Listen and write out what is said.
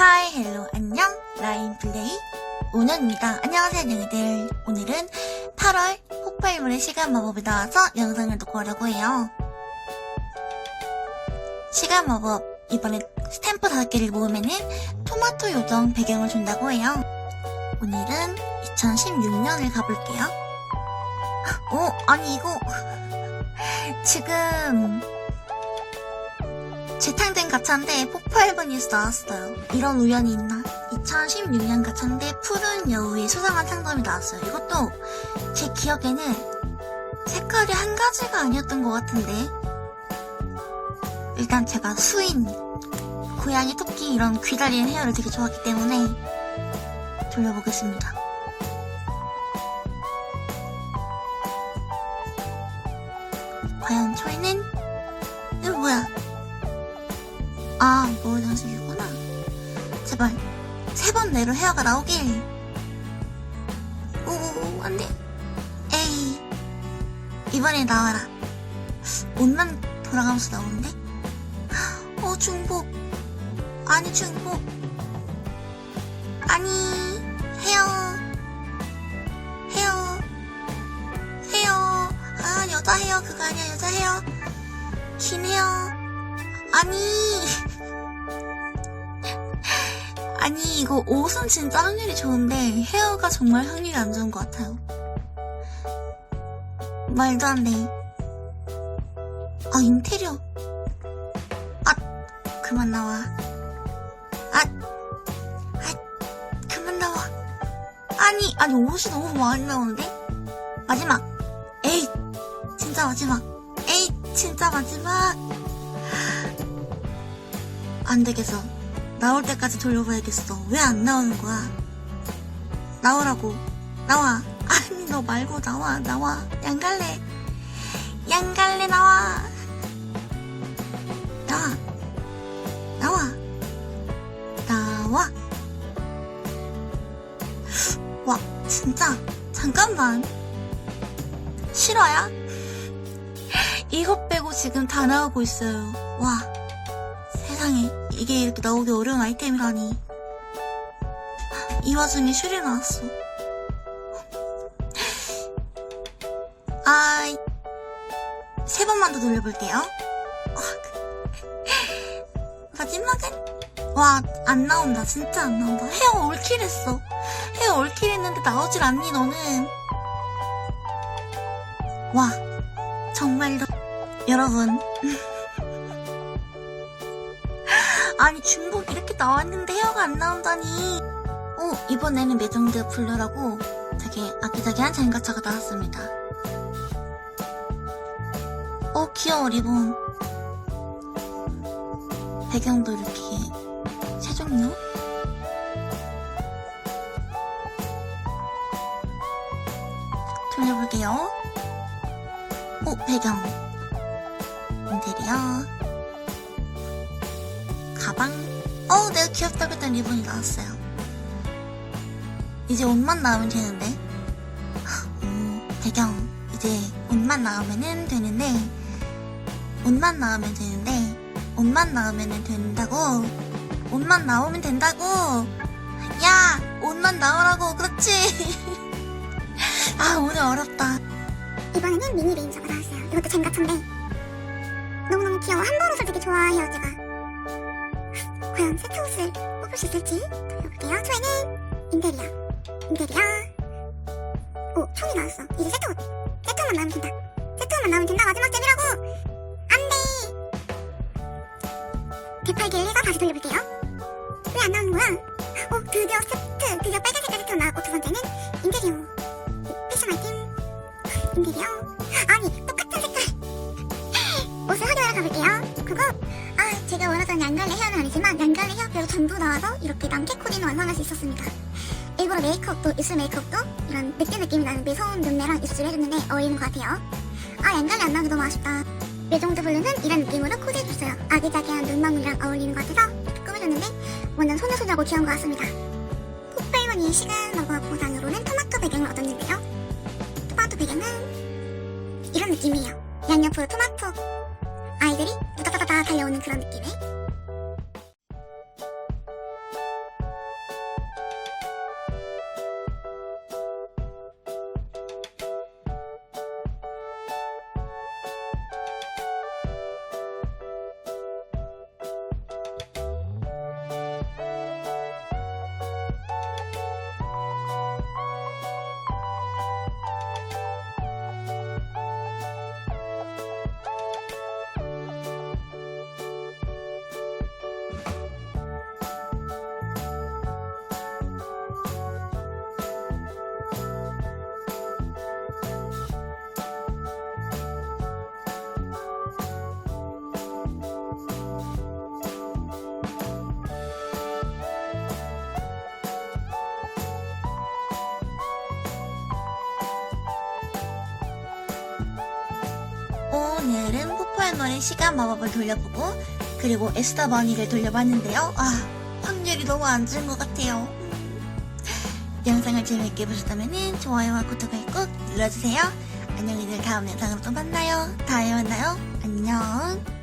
하이 헬로 안녕. 라인 플레이 오년입니다. 안녕하세요 너희들. 오늘은 8월 폭발물의 시간 마법에 나와서 영상을 놓고 하려고 해요. 시간 마법 이번에 스탬프 5개를 모으면은 토마토 요정 배경을 준다고 해요. 오늘은 2016년을 가볼게요. 오 아니 이거 지금 재탕된 가차인데 폭발분이 나왔어요. 이런 우연이 있나? 2016년 가차인데 푸른 여우의 수상한 상점이 나왔어요. 이것도 제 기억에는 색깔이 한 가지가 아니었던 것 같은데 일단 제가 수인, 고양이, 토끼 이런 귀 달린 헤어를 되게 좋아하기 때문에 돌려보겠습니다. 과연 저희는 아, 뭐 장식이구나. 제발 세 번 내로 헤어가 나오길. 오, 안 돼. 에이. 이번에 나와라. 옷만 돌아가면서 나오는데? 어, 중복. 아니, 중복. 아니, 헤어. 헤어. 헤어. 아, 여자 헤어. 그거 아니야, 여자 헤어. 긴 헤어. 아니. 아니 이거 옷은 진짜 확률이 좋은데 헤어가 정말 확률이 안 좋은 것 같아요. 말도 안 돼. 아 인테리어. 아 그만 나와. 아, 아 그만 나와. 아니 아니 옷이 너무 많이 나오는데 마지막. 에이 진짜 마지막. 에이 진짜 마지막. 안 되겠어. 나올 때까지 돌려봐야겠어. 왜 안 나오는 거야? 나오라고. 나와. 아니, 너 말고 나와, 나와. 양갈래. 양갈래, 나와. 나와. 나와. 나와. 와, 진짜. 잠깐만. 실화야? 이것 빼고 지금 다 나오고 있어요. 와. 이게 이렇게 나오기 어려운 아이템이라니. 이 와중에 슈리 나왔어. 아이 세 번만 더 돌려볼게요. 마지막은 와 안 나온다. 진짜 안 나온다. 헤어 올킬 했어. 헤어 올킬 했는데 나오질 않니 너는? 와 정말로. 여러분 아니 중복 이렇게 나왔는데 헤어가 안 나온다니. 어 이번에는 매정드 블루라고 되게 아기자기한 장가차가 나왔습니다. 어 귀여워 리본. 배경도 이렇게 세 종류 돌려볼게요. 어 배경. 인테리어 가방? 어, 내가 귀엽다고 했던 리본이 나왔어요. 이제 옷만 나오면 되는데. 음, 배경. 이제 옷만 나오면은 되는데. 옷만 나오면 되는데. 옷만 나오면 된다고. 옷만 나오면 된다고. 야! 옷만 나오라고. 그렇지. 아, 오늘 어렵다. 이번에는 미니 레인저가 나왔어요. 이것도 젠가 천데 너무너무 귀여워. 한 번 옷을 되게 좋아해요, 제가. 과연 세트 옷을 뽑을 수 있을지 돌려볼게요. 초에는 인테리어, 인테리어. 오, 총이 나왔어. 이제 세트 옷. 세트 옷만 나오면 된다. 세트 옷만 나오면 된다. 마지막 잼이라고. 안 돼. 대팔길리가 다시 돌려볼게요. 왜 안 나오는 거야? 오, 드디어 세트. 드디어 빨간 색깔 세트가 나왔고 두 번째는 인테리어. 패션 아이템. 인테리어. 아니, 똑같은 색깔. 옷을 확인하러 가볼게요. 그거, 아, 제가 원하던 양갈래 헤어는 아니지만, 양갈래 헤어뼈로 전부 나와서 이렇게 남캐 코디는 완성할 수 있었습니다. 일부러 메이크업도, 입술 메이크업도 이런 늑대 느낌이 나는 매서운 눈매랑 입술을 해줬는데 어울리는 것 같아요. 아, 양갈래 안 나오기 너무 아쉽다. 외종드 블루는 이런 느낌으로 코디해줬어요. 아기자기한 눈망울이랑 어울리는 것 같아서 꾸며줬는데, 완전 소녀소녀하고 귀여운 것 같습니다. 폭발머니의 시간 마법 보상으로는 토마토 배경을 얻었는데요. 토마토 배경은 이런 느낌이에요. 양옆으로 토마토 오늘은 노래 시간 마법을 돌려보고 그리고 에스더 버니를 돌려봤는데요. 아 확률이 너무 안 좋은 것 같아요. 영상을 재밌게 보셨다면 좋아요와 구독을 꼭 눌러주세요. 안녕히들 다음 영상으로 또 만나요. 다음에 만나요. 안녕.